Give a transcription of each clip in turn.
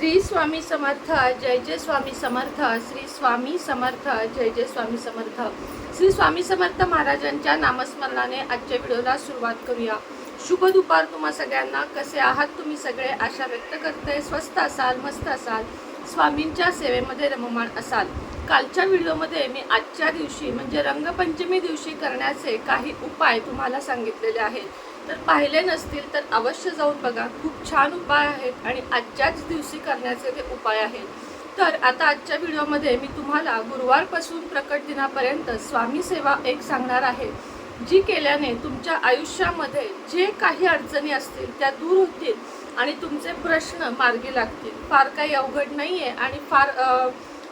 श्री स्वामी समर्थ जय जय स्वामी समर्थ श्री स्वामी समर्थ जय जय स्वामी समर्थ. श्री स्वामी समर्थ महाराजांच्या नामस्मरणाने आजच्या व्हिडिओला सुरुवात करूया. शुभ दुपार तुम्हा सगळ्यांना. कसे आहात तुम्ही सगळे? आशा व्यक्त करते. स्वस्त असाल मस्त असाल. स्वामींच्या सेवेमध्ये रममाण असाल. कालच्या व्हिडिओमध्ये मी आजच्या दिवशी म्हणजे रंगपंचमी दिवशी करण्याचे काही उपाय तुम्हाला सांगितलेले आहेत. तर पाहिले नसतील तर अवश्य जाऊन बघा. खूप छान उपाय आहेत आणि आजच्याच दिवशी करण्याचे ते उपाय आहेत. तर आता आजच्या व्हिडिओमध्ये मी तुम्हाला गुरुवारपासून प्रकट दिनापर्यंत स्वामी सेवा एक सांगणार आहे जी केल्याने तुमच्या आयुष्यामध्ये जे काही अडचणी असतील त्या दूर होतील आणि तुमचे प्रश्न मार्गी लागतील. फार काही अवघड नाही आहे आणि फार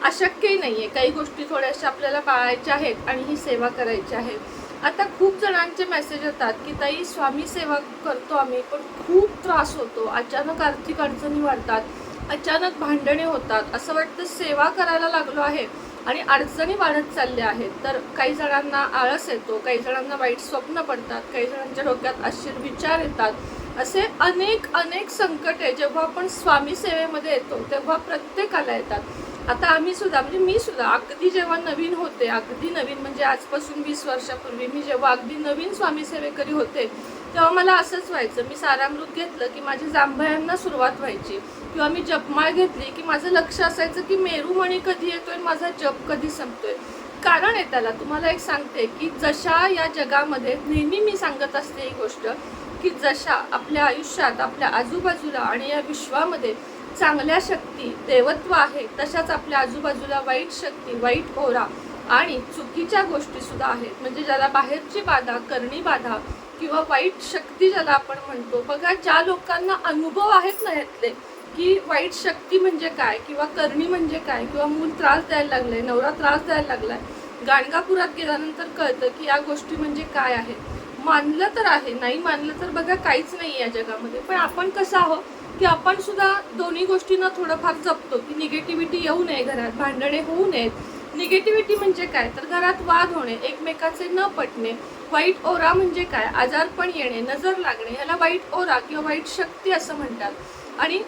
अशक्यही नाही आहे काही गोष्टी थोड्याशा आपल्याला पाळायच्या आहेत आणि ही सेवा करायची आहे. आता खूप जणांचे मेसेज येतात की ताई स्वामी सेवा करतो आम्ही पण खूप त्रास होतो. अचानक आर्थिक अडचणी वाढतात अचानक भांडणे होतात. असं वाटतं सेवा करायला लागलो आहे आणि अडचणी वाढत चालल्या आहेत. तर काही जणांना आळस येतो काही जणांना वाईट स्वप्न पडतात काही जणांच्या डोक्यात आश्चर्य विचार येतात. असे अनेक अनेक संकटे जेव्हा आपण स्वामी सेवेमध्ये येतो तेव्हा प्रत्येकाला येतात. आता आम्ही सुद्धा म्हणजे मी सुद्धा अगदी जेव्हा नवीन होते अगदी नवीन म्हणजे आजपासून वीस वर्षापूर्वी मी जेव्हा अगदी नवीन स्वामी सेवेकरी होते तेव्हा मला असंच व्हायचं. मी सारामृत घेतलं की माझी जांभयांना सुरुवात व्हायची. किंवा मी जपमाळ घेतली की माझं लक्ष असायचं की मेरूमणी कधी येतोय आणि माझा जप कधी संपतोय. कारण आहे त्याला तुम्हाला एक सांगते की जशा या जगामध्ये नेहमी मी सांगत असते ही गोष्ट की जशा आपल्या आयुष्यात आपल्या आजूबाजूला आणि या विश्वामध्ये चांगल्या शक्ती देवत्व आहे तशाच आपल्या आजूबाजूला वाईट शक्ती वाईट ओरा आणि चुकीच्या गोष्टी सुद्धा आहेत. म्हणजे ज्याला बाहेरची बाधा करणी बाधा किंवा वाईट शक्ती ज्याला आपण म्हणतो बघा ज्या लोकांना अनुभव आहेत ना यातले की वाईट शक्ती म्हणजे काय किंवा करणी म्हणजे काय किंवा मूल त्रास द्यायला लागलाय नवरा त्रास द्यायला लागलाय गाणगापुरात गेल्यानंतर कळतं की या गोष्टी म्हणजे काय आहेत. मानलं तर आहे नाही मानलं तर बघा काहीच नाही या जगामध्ये. पण आपण कसं आहोत की आपण सुद्धा दोन्ही गोष्टींना थोडंफार जपतो की निगेटिव्हिटी येऊ नये घरात भांडणे होऊ नयेत. निगेटिव्हिटी म्हणजे काय? तर घरात वाद होणे एकमेकाचे न पटणे वाईट ओरा म्हणजे काय? आजारपण येणे नजर लागणे ह्याला वाईट ओरा किंवा वाईट शक्ती असं म्हणतात. आणि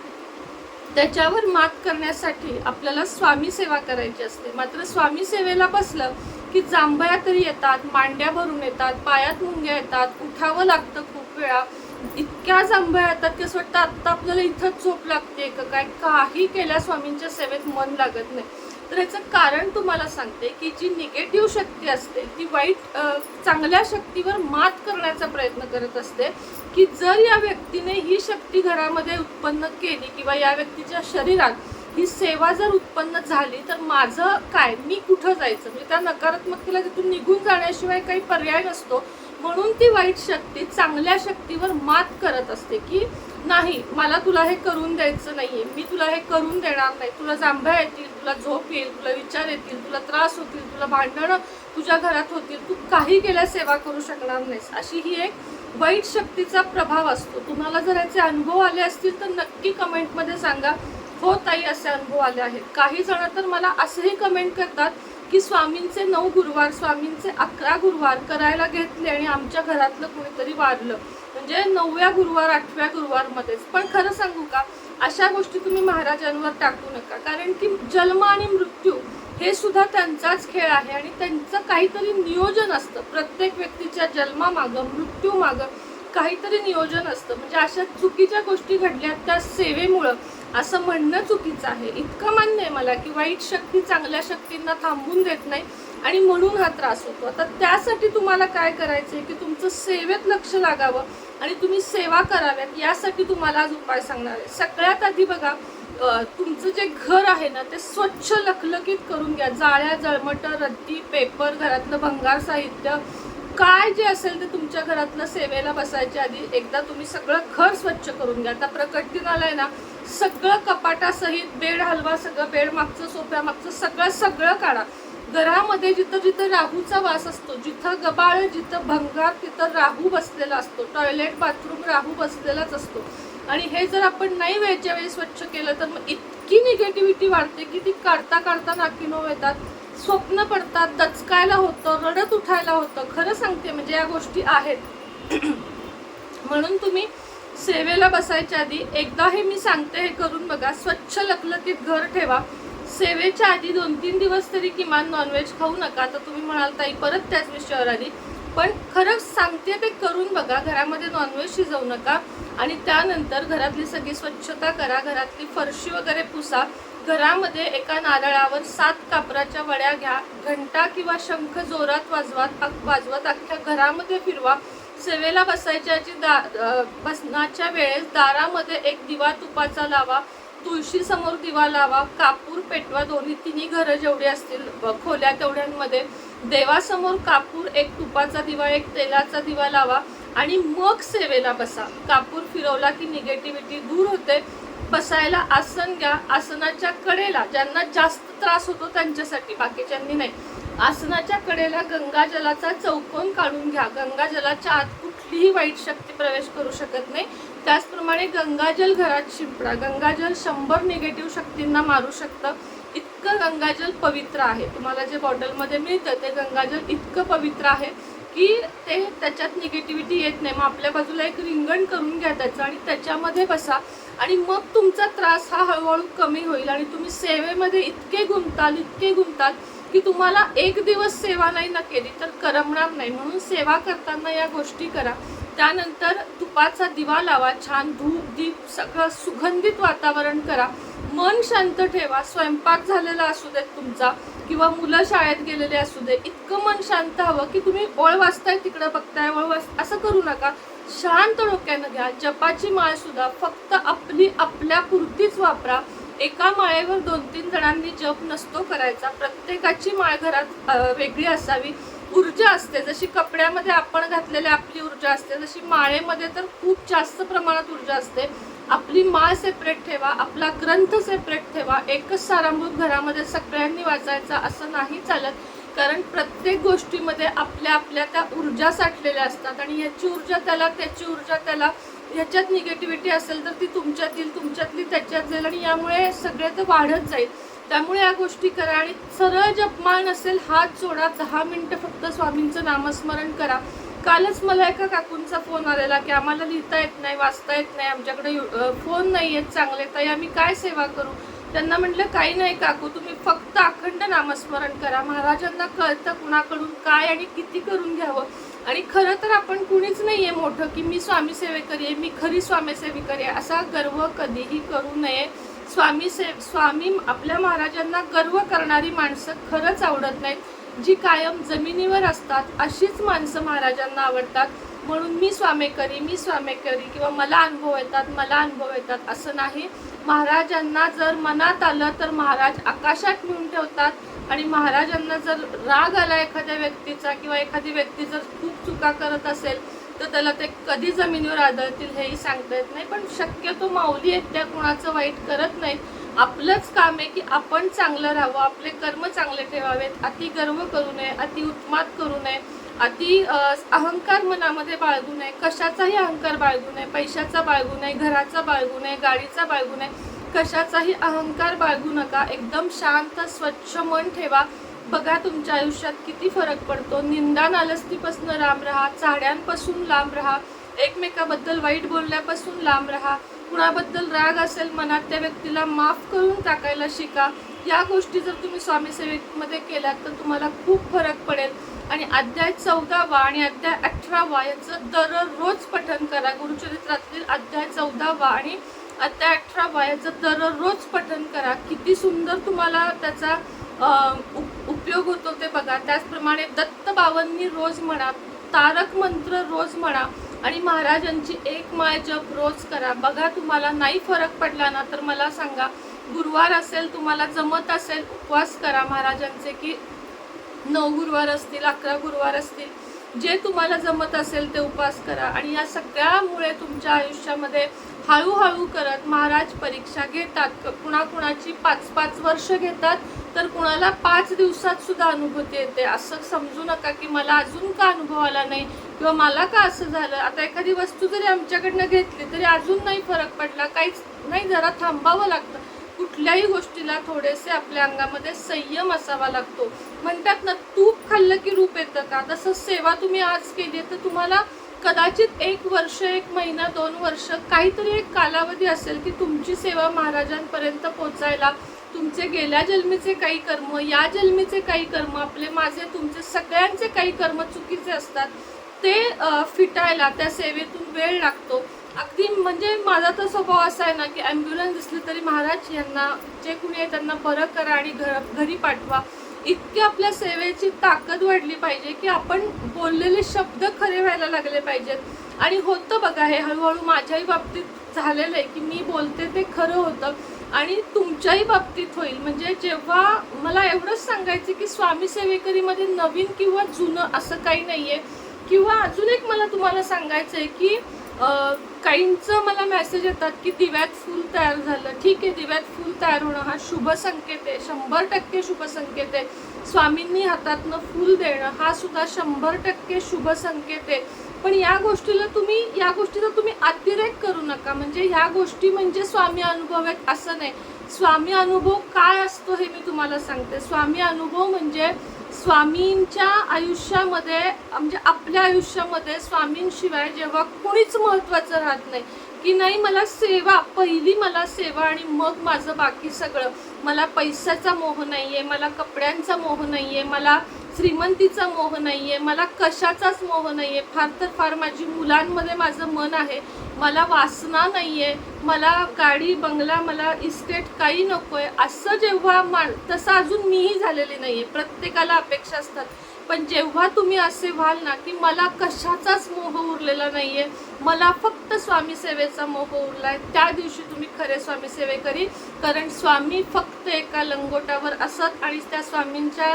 त्याच्यावर मात करण्यासाठी आपल्याला स्वामी सेवा करायची असते. मात्र स्वामी सेवेला बसलं की जांभया तरी येतात मांड्या भरून येतात पायात मुंग्या येतात उठावं लागतं खूप वेळा. इतक्या जांभया येतात की असं वाटतं आत्ता आपल्याला इथंच झोप लागते का काय? काही केल्या स्वामींच्या सेवेत मन लागत नाही. तर याचं कारण तुम्हाला सांगते की जी निगेटिव्ह शक्ती असते ती वाईट चांगल्या शक्तीवर मात करण्याचा प्रयत्न करत असते की जर या व्यक्तीने ही शक्ती घरामध्ये उत्पन्न केली किंवा या व्यक्तीच्या शरीरात ही सेवा जर उत्पन्न झाली तर माझं काय? मी कुठं जायचं? म्हणजे त्या नकारात्मकतेला तिथून निघून जाण्याशिवाय काही पर्याय नसतो. म्हणून ती वाईट शक्ती चांगल्या शक्तीवर मात करत असते की नाही मला तुला हे करून द्यायचं नाहीये. मी तुला हे करून देणार नाही. तुला जांभ्या येतील तुला झोप येईल तुला विचार येतील तुला त्रास होतील तुला भांडणं तुझ्या घरात होतील. तू काही केल्या सेवा करू शकणार नाहीस. अशी ही एक वाईट शक्तीचा प्रभाव असतो. तुम्हाला जर याचे अनुभव आले असतील तर नक्की कमेंटमध्ये सांगा. हो ताई असे अनुभव आले आहेत. काही जण तर मला असेही कमेंट करतात की स्वामींचे नऊ गुरुवार स्वामींचे अकरा गुरुवार करायला घेतले आणि आमच्या घरातलं कोणीतरी वारलं म्हणजे नवव्या गुरुवार आठव्या गुरुवारमध्येच. पण खरं सांगू का अशा गोष्टी तुम्ही महाराजांवर टाकू नका. कारण की जन्म आणि मृत्यू हे सुद्धा त्यांचाच खेळ आहे आणि त्यांचं काहीतरी नियोजन असतं. प्रत्येक व्यक्तीच्या जन्मामागं मृत्यूमागं काहीतरी नियोजन असतं. म्हणजे अशा चुकीच्या गोष्टी घडल्या त्या सेवेमुळं असं म्हणणं चुकीचं आहे. इतकं मान्य आहे मला की वाईट शक्ती चांगल्या शक्तींना थांबून देत नाही आणि म्हणून हा त्रास होतो. आता त्यासाठी तुम्हाला काय करायचं आहे की तुमचं सेवेत लक्ष लागावं आणि तुम्ही सेवा कराव्यात यासाठी तुम्हाला आज उपाय सांगणार आहे. सगळ्यात आधी बघा तुमचं जे घर आहे ना ते स्वच्छ लखलखीत करून घ्या. जाळ्या जळमट रद्दी पेपर घरातलं भंगार साहित्य काय जे असेल ते तुमच्या घरातलं सेवेला बसायच्या आधी एकदा तुम्ही सगळं घर स्वच्छ करून घ्या. आता प्रकट दिन आहे ना सगळं कपाटासहित बेड हलवा सगळं बेड मागचं सोफ्या मागचं सगळं सगळं काढा. घरामध्ये जिथं जिथं राहूचा वास असतो जिथं गबाळ जिथं भंगार तिथं राहू बसलेला असतो. टॉयलेट बाथरूम राहू बसलेलाच असतो. आणि हे जर आपण नाही वेळच्या वेळी स्वच्छ केलं तर मग इतकी निगेटिव्हिटी वाढते की ती काढता काढता नाकिनो येतात. स्वप्न पडतात दचकायला होतं रडत उठायला होतं. खरं सांगते म्हणजे या गोष्टी आहेत. म्हणून तुम्ही सेवेला बसायच्या आधी एकदा हे मी सांगते हे करून बघा. स्वच्छ लखलखीत घर ठेवा. सेवेच्या आधी दोन तीन दिवस तरी किमान नॉनव्हेज खाऊ नका. तर तुम्ही म्हणाल ताई परत त्याच विषयावर आली. पण खरंच सांगते ते करून बघा. घरामध्ये नॉनव्हेज शिजवू नका. आणि त्यानंतर घरातली सगळी स्वच्छता करा. घरातली फरशी वगैरे पुसा. घरामध्ये एका नारळावर सात कापराच्या वड्या घ्या. घंटा किंवा शंख जोरात वाजवात वाजवत अख्ख्या घरामध्ये फिरवा. सेवेला बसायच्या दा बसण्याच्या वेळेस दारामध्ये एक दिवा तुपाचा लावा तुळशी समोर दिवा लावा कापूर पेटवा दोन्ही तिन्ही घरं जेवढी असतील खोल्या तेवढ्यांमध्ये देवासमोर कापूर एक तुपाचा दिवा एक तेलाचा दिवा लावा आणि मग सेवेला बसा. कापूर फिरवला की निगेटिव्हिटी दूर होते. बसायला आसन घ्या आसनाच्या कडेला ज्यांना जास्त त्रास होतो त्यांच्यासाठी बाकीच्यांनी नाही. आसनाच्या कडेला गंगाजलाचा चौकोन काढून घ्या. गंगाजलाच्या आत कुठलीही वाईट शक्ती प्रवेश करू शकत नाही. त्याचप्रमाणे गंगाजल घरात शिंपडा. गंगाजल शंभर निगेटिव्ह शक्तींना मारू शकतं. इतकं गंगाजल पवित्र आहे. तुम्हाला जे बॉटलमध्ये मिळतं ते गंगाजल इतकं पवित्र आहे की ते त्याच्यात निगेटिव्हिटी येत नाही. मग आपल्या बाजूला एक रिंगण करून घ्या त्याचं आणि त्याच्यामध्ये बसा. आणि मग तुमचा त्रास हा हळूहळू कमी होईल आणि तुम्ही सेवेमध्ये इतके गुंताल इतके गुंताल की तुम्हाला एक दिवस सेवा नाही ना केली तर करमणार नाही. म्हणून सेवा करताना या गोष्टी करा. त्यानंतर तुपाचा दिवा लावा छान धूप दीप सगळं सुगंधित वातावरण करा. मन शांत ठेवा. स्वयंपाक झालेला असू देत तुमचा किंवा मुलं शाळेत गेलेले असू दे इतकं मन शांत हवं की तुम्ही ओळ वाचताय तिकडं बघताय ओळ वाच असं करू नका. शांत डोक्यानं घ्या. जपाची माळ सुद्धा फक्त आपली आपल्या पुरतीच वापरा. एका माळेवर दोन तीन जणांनी जप नसतो करायचा. प्रत्येकाची माळ घरात वेगळी असावी. ऊर्जा असते. जशी कपड्यामध्ये आपण घातलेली आपली ऊर्जा असते जशी माळेमध्ये तर खूप जास्त प्रमाणात ऊर्जा असते. आपली माळ सेपरेट ठेवा आपला ग्रंथ सेपरेट ठेवा. एकच सारामृत घरामध्ये सगळ्यांनी वाचायचा असं नाही चालत. कारण प्रत्येक गोष्टीमध्ये आपल्या आपल्या त्या ऊर्जा साठलेल्या असतात आणि याची ऊर्जा त्याला त्याची ऊर्जा त्याला ह्याच्यात निगेटिव्हिटी असेल तर ती तुमच्यातील तुमच्यातली त्याच्यात जाईल आणि यामुळे सगळे तर वाढत जाईल. त्यामुळे या गोष्टी करा आणि सरळ जपमान असेल हात जोडा दहा मिनटं फक्त स्वामींचं नामस्मरण करा. कालच मला एका काकूंचा फोन आलेला की आम्हाला लिहिता येत नाही वाचता येत नाही आमच्याकडे फोन नाही आहेत चांगले तर आम्ही काय सेवा करू? त्यांना म्हटलं काही नाही काकू तुम्ही फक्त अखंड नामस्मरण करा. महाराजांना कळतं कुणाकडून काय आणि किती करून घ्यावं. आणि खरं तर आपण कुणीच नाही आहे मोठं की मी स्वामी सेवेकरी आहे मी खरी स्वामी सेविकरी आहे असा गर्व कधीही करू नये. स्वामी से स्वामी आपल्या महाराजांना गर्व करणारी माणसं खरंच आवडत नाहीत. जी कायम जमिनीवर असतात अशीच माणसं महाराजांना आवडतात. म्हणून मी स्वामेकरी मी स्वामेकरी किंवा मला अनुभव येतात मला अनुभव येतात असं नाही. महाराजांना जर मनात आलं तर महाराज आकाशात मिळून ठेवतात आणि महाराजांना जर राग आला एखाद्या व्यक्तीचा किंवा एखादी व्यक्ती जर खूप चुका करत असेल तर त्याला ते कधी जमिनीवर आदळतील हेही सांगता येत नाही. पण शक्यतो माऊली आहेत त्या कुणाचं वाईट करत नाहीत. आपलंच काम आहे की आपण चांगलं राहावं आपले कर्म चांगले ठेवावेत अति गर्व करू नये अति उत्मात करू नये अति अहंकार मनामध्ये बाळगू नये. कशाचाही अहंकार बाळगू नये पैशाचा बाळगू नये घराचा बाळगू नये गाडीचा बाळगू नये. कशाचाही अहंकार बाळगू नका. एकदम शांत स्वच्छ मन ठेवा. बघा तुमच्या आयुष्यात किती फरक पडतो. निंदा नालस्तीपासून लांब राहा चाड्यांपासून लांब राहा. एकमेकाबद्दल वाईट बोलण्यापासून लांब राहा. कुणाबद्दल राग असेल मनात त्या व्यक्तीला माफ करून टाकायला शिका. या गोष्टी जर तुम्ही स्वामी सेवेमध्ये केल्यात तर तुम्हाला खूप फरक पडेल. आणि अध्याय चौदावा आणि अध्याय अठरावा याचं दररोज पठण करा. गुरुचरित्रातील अध्याय चौदावा आणि आता अठरा वयाचं दररोज पठन करा. किती सुंदर तुम्हाला त्याचा उप- उपयोग होतो ते बघा. त्याचप्रमाणे दत्त बावन्नी रोज म्हणा तारक मंत्र रोज म्हणा आणि महाराजांची एक माय जप रोज करा. बघा तुम्हाला नाही फरक पडला ना तर मला सांगा. गुरुवार असेल तुम्हाला जमत असेल उपवास करा महाराजांचे की नऊ गुरुवार असतील अकरा गुरुवार असतील. जे तुम्हाला जमत असेल ते उपवास करा. आणि या सगळ्यामुळे तुमच्या आयुष्यामध्ये हळूहळू करत महाराज परीक्षा घेतात. कुणाकुणाची पाच पाच वर्ष घेतात तर कुणाला पाच दिवसात सुद्धा अनुभूती येते. असं समजू नका की मला अजून का अनुभव आला नाही किंवा मला का असं झालं? आता एखादी वस्तू जरी आमच्याकडनं घेतली तरी अजून नाही फरक पडला. काहीच नाही जरा थांबावं लागतं. कुठल्याही गोष्टीला थोडेसे आपल्या अंगामध्ये संयम असावा लागतो. म्हणतात ना तूप खाल्लं की रूप येतं का? तसं सेवा तुम्ही आज केली तर तुम्हाला कदाचित एक वर्ष एक महिना दोन वर्ष काहीतरी एक कालावधी असेल की तुमची सेवा महाराजांपर्यंत पोचायला तुमचे गेल्या जन्मीचे काही कर्म या जन्मीचे काही कर्म आपले माझे तुमचे सगळ्यांचे काही कर्म चुकीचे असतात ते फिटायला त्या सेवेतून वेळ लागतो. अगदी म्हणजे माझा तर स्वभाव असा आहे ना की ॲम्ब्युलन्स दिसली तरी महाराज यांना जे कुणी आहे त्यांना बरं करा आणि घर घरी पाठवा. इतकी आपल्या सेवेची ताकद वाढली पाहिजे की आपण बोललेले शब्द खरे व्हायला लागले पाहिजेत. आणि होतं बघा हे हळूहळू माझ्याही बाबतीत झालेलं आहे की मी बोलते ते खरं होतं आणि तुमच्याही बाबतीत होईल. म्हणजे जेव्हा मला एवढंच सांगायचं की स्वामी सेवेकरीमध्ये नवीन किंवा जुनं असं काही नाही आहे किंवा अजून एक मला तुम्हाला सांगायचं आहे की काहींचं मला मेसेज येतात की दिव्यात फूल तयार झालं. ठीक आहे दिव्यात फूल तयार होणं हा शुभ संकेत आहे. शंभर टक्के शुभ संकेत आहे. स्वामींनी हातातनं फूल देणं हा सुद्धा शंभर टक्के शुभ संकेत आहे. पण या गोष्टीला तुम्ही या गोष्टीचा तुम्ही अतिरेक करू नका. म्हणजे ह्या गोष्टी म्हणजे स्वामी अनुभव आहेत असं नाही. स्वामी अनुभव काय असतो हे मी तुम्हाला सांगते. स्वामी अनुभव म्हणजे स्वामींच्या आयुष्यामध्ये म्हणजे आपल्या आयुष्यामध्ये स्वामींशिवाय जेव्हा कोणीच महत्त्वाचं राहत नाही की नाही मला सेवा पहिली मला सेवा आणि मग माझं बाकी सगळं. मला पैशाचा मोह नाही आहे मला कपड्यांचा मोह नाही आहे मला श्रीमंतीचा मोह नाही आहे मला कशाचाच मोह नाही आहे फार तर फार माझी मुलांमध्ये माझं मन आहे मला वासना नाही आहे मला गाडी बंगला मला इस्टेट काही नको आहे असं जेव्हा मान तसं अजून मीही झालेली नाही आहे प्रत्येकाला अपेक्षा असतात. पण जेव्हा तुम्ही असे व्हाल ना की मला कशाचाच मोह उरलेला नाही आहे मला फक्त स्वामी सेवेचा मोह उरला आहे त्या दिवशी तुम्ही खरे स्वामी सेवेकरी कारण स्वामी फक्त एका लंगोटावर असत आणि त्या स्वामींच्या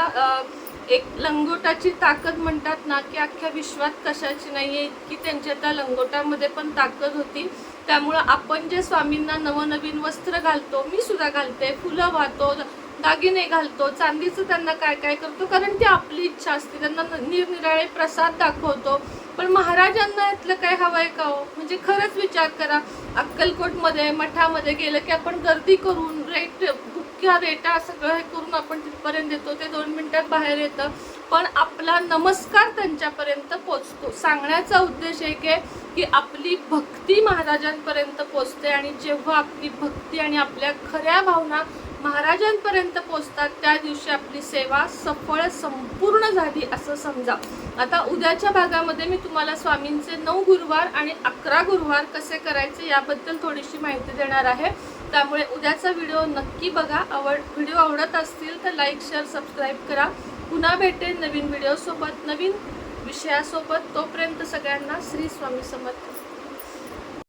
एक लंगोटाची ताकद म्हणतात ना की अख्ख्या विश्वात कशाची नाही आहे इतकी त्यांच्या त्या लंगोटामध्ये पण ताकद होती. त्यामुळं आपण जे स्वामींना नवनवीन वस्त्र घालतो मी सुद्धा घालते फुलं वाहतो दागिने घालतो चांदीचं त्यांना काय काय करतो कारण ती आपली इच्छा असते. त्यांना न- निरनिराळे प्रसाद दाखवतो. पण महाराजांना यातलं काय हवंय का हो? म्हणजे खरंच विचार करा. अक्कलकोटमध्ये मठामध्ये गेलं की आपण गर्दी करून रेट किंवा रेटा सगळं हे करून आपण तिथपर्यंत येतो ते दोन मिनटात बाहेर येतं. पण आपला नमस्कार त्यांच्यापर्यंत पोचतो. सांगण्याचा उद्देश एक आहे की आपली भक्ती महाराजांपर्यंत पोचते आणि जेव्हा आपली भक्ती आणि आपल्या खऱ्या भावना महाराजांपर्यंत पोचतात त्या दिवशी आपली सेवा सफळ संपूर्ण झाली असं समजा. आता उद्याच्या भागामध्ये मी तुम्हाला स्वामींचे नऊ गुरुवार आणि अकरा गुरुवार कसे करायचे याबद्दल थोडीशी माहिती देणार आहे. त्यामुळे उद्याचा व्हिडिओ नक्की बघा. आवड व्हिडिओ आवडत असतील तर लाईक शेअर सबस्क्राईब करा. पुन्हा भेटेन नवीन व्हिडिओसोबत नवीन विषयासोबत. तोपर्यंत सगळ्यांना श्री स्वामी समर्थ.